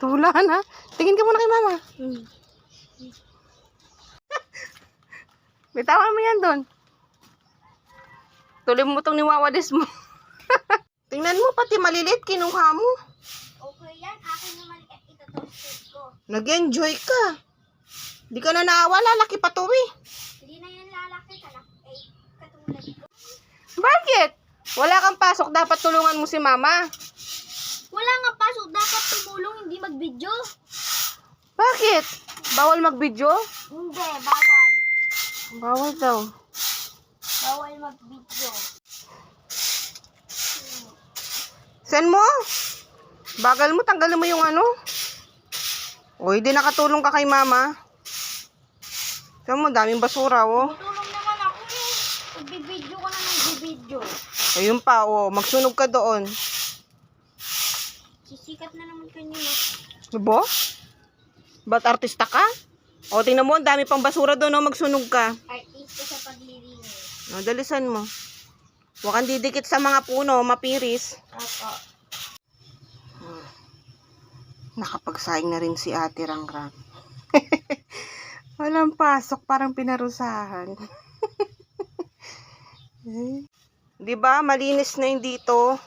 Tula na. Tingin ka muna kay mama. Hmm. Bitawan mo yan doon. Tuloy mo itong niwawadis mo. Tingnan mo, pati maliliit, kinuha mo. Okay yan. Akin na maliit. Ito ko. Nag-enjoy ka. Di ka na nawala, laki pa to eh. Hindi na yan lalaki. Kalak eh, katulad ko. Bakit? Wala kang pasok, dapat tulungan mo si mama. Wala nga pasok. Dapat mag-video. Bakit? Bawal mag-video? Hindi, bawal. Bawal daw. Bawal mag-video. Send mo. Bagal mo, tanggalin mo yung ano. O, hindi nakatulong ka kay mama. Saan mo, daming basura, oh. Tulong naman ako eh. Ka na nagbibideo. Ayun pa, oh. Magsunog ka doon. Sisikat na naman kanina. Diba? Ba't artista ka? O, tingnan mo, ang dami pang basura doon, oh. Magsunog ka. Artista sa paglilinis. O, dalisan mo. Huwag kang didikit sa mga puno, mapiris. Opo. Nakapagsaing na rin si ate Rangrang. Walang pasok, parang pinarusahan. Di ba, malinis na yung dito.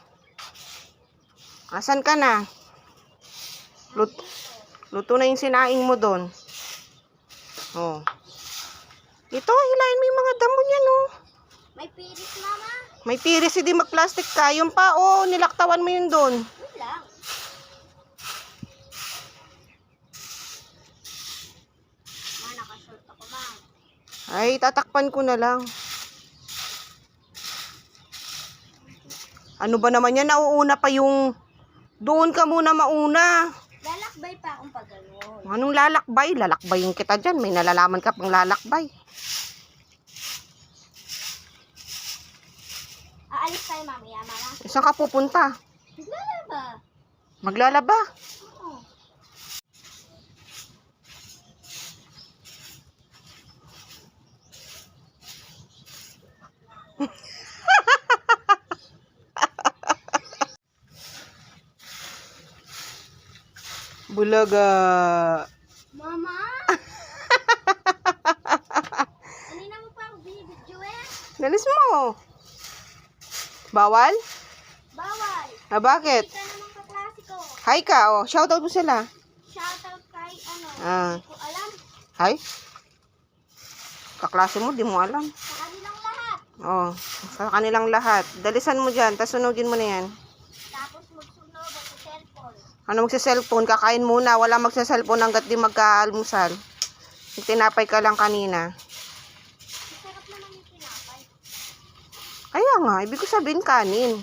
Asan ka na? Lut luto na yung sinaing mo doon. Oh. Ito, hilahin mo yung mga damo niyan, oh. May piris, mama. May piris, hindi mag-plastic ka. Yung pa, oh, nilaktawan mo yun doon. Yun lang. Ma, nakashort ako, ma. Ay, tatakpan ko na lang. Ano ba naman yan? Nauuna pa yung... Doon ka muna mauna. Lalakbay pa akong pag ganun. Anong lalakbay? Lalakbayin kita dyan. May nalalaman ka pang lalakbay. Aalis tayo, mamaya, mama. Saan ka pupunta? Naglalaba. Maglalaba. Oo. Bulaga. Mama? Kanina mo pa ako binibidyo eh. Dalis mo. Bawal? Bawal. Ah, bakit? Kita naman kaklase ko. Hi ka, oh. Shoutout mo sila. Shoutout kay ano. Ah. Hindi ko alam. Hi? Kaklase mo, di mo alam. Sa kanilang lahat. Oh, sa kanilang lahat. Dalisan mo dyan, tapos sunugin mo na yan. Tapos magsunog ako sa cellphone. Ano magsa-cellphone? Kakain muna. Wala magsa-cellphone hanggat di magka-almusal. Tinapay ka lang kanina. Kaya nga, ibig ko sabihin kanin.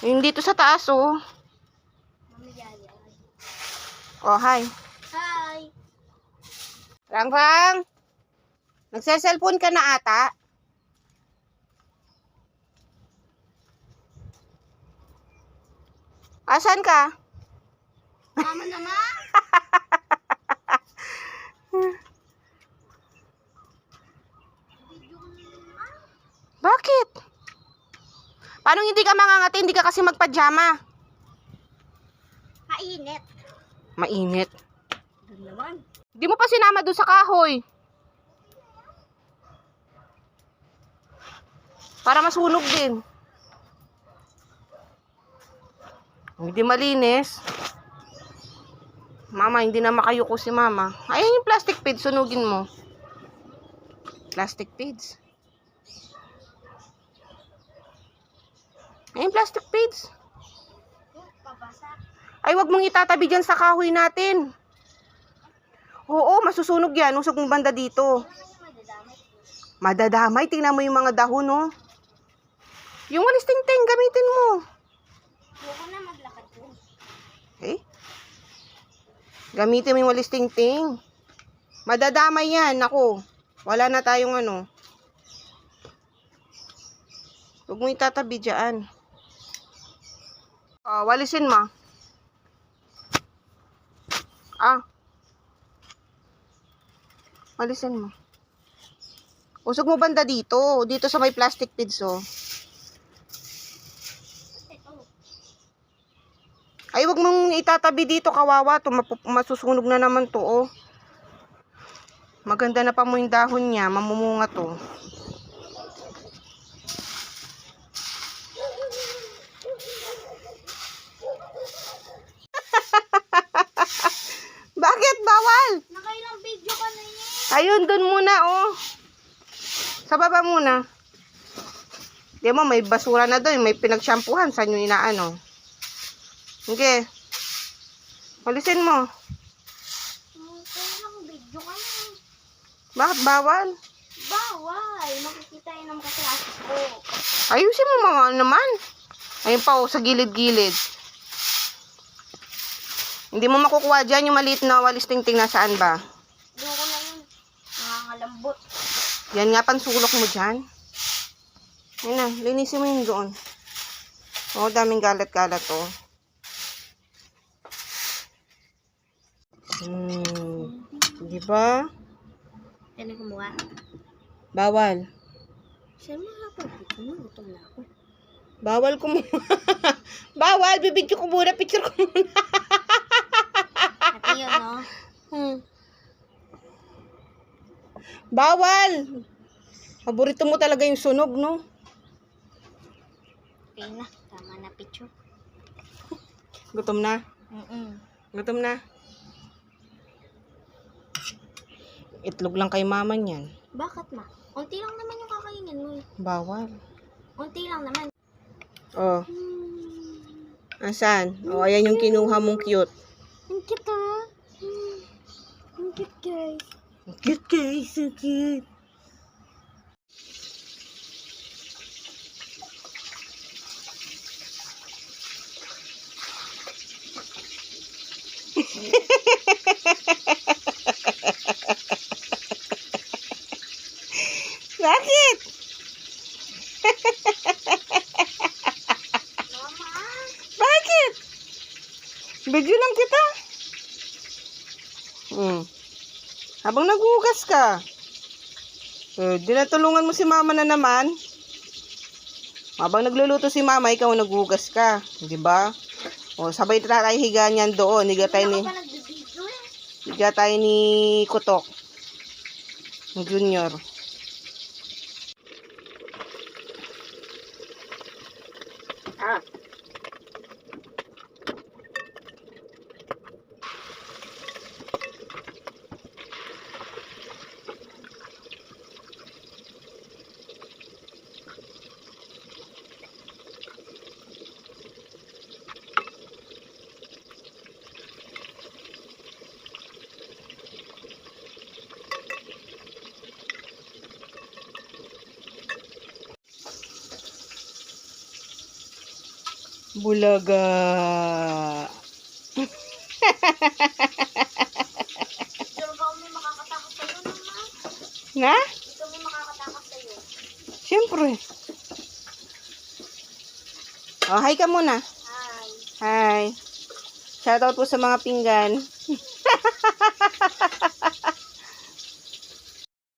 Yung dito sa taas, oh. Oh, hi. Hi! Rang Rang! Nagsa-cellphone ka na ata? Asan ka? Mama naman! Bakit? Paano hindi ka mangangati? Hindi ka kasi magpajama. Mainit. Doon naman. Di mo pa sinama doon sa kahoy. Para masunog din. Hindi malinis. Mama, hindi na makayuko si mama. Ayan yung plastic pads, sunugin mo. Plastic pads. Ayan plastic pads. Oh. Ay, wag mong itatabi dyan sa kahoy natin. Oo, masusunog yan. Usog mong banda dito. Madadamay? Tingnan mo yung mga dahon, no? Yung walis ting-ting, gamitin mo. Eh? Gamitin mo yung walis ting-ting. Madadamay yan. Ako. Wala na tayong ano. Huwag mo itatabi dyan. Ah, walisin mo. Ah. Walisin mo. Usog mo banda dito. Dito sa may plastic pids, oh. Ito. Ay, wag mong itatabi dito, kawawa. To, masusunog na naman to, oh. Maganda na pa mo yung dahon niya. Mamumunga to. Bakit bawal? Nakailang video ka na yan. Ayun, dun muna, oh. Sa baba muna. Di mo, may basura na doon. May pinagshampuhan. Saan yung inaano? Sige. Alisin mo. Video ka na. Bakit bawal? Bawal. Makikita yun ng kaklase ko. Ayusin mo mama naman. Ayun pa, oh, sa gilid-gilid. Hindi mo makukuha dyan yung maliit na walis tingting nasaan ba? Doon ko na yun. Nangangalambot. Yan nga pansulok mo dyan. Yan na, linisin mo yun doon. Oh, daming galat-galat oh. Hmm. Di ba? Ano kumuha? Bawal. Siya makapag-video mo. Gutom na ako. Bawal ko muna. Bawal, bibidyo ko muna, picture ko muna. Ate yun, no? Hmm. Bawal. Paborito mo talaga yung sunog, no? Okay na. Tama na picture. Gutom na. Mm-mm. Gutom na. Itlog lang kay mama niyan. Bakit ma? Unti lang naman yung kakainin mo eh. Bawal. Unti lang naman. Oh, Hmm. asan? Oh, ayan yung kinuha mong cute. Ang cute ah. Hmm. Ang cute guys. Cute guys, so cute. Bakit? Mama! Bakit? Video lang kita. Hmm. Habang naghugas ka. Eh, dinatulungan mo si mama na naman. Habang nagluluto si mama, ikaw naghugas ka. Di ba? O, sabay tayo higa niyan doon. Higa tayo ni, eh. higa tayo ni Kutok. Junior. Ah. Bulaga. Na? Ito may makakatakot sa'yo. Siyempre. Oh, hi ka muna. Hi. Hi. Shoutout po sa mga pinggan.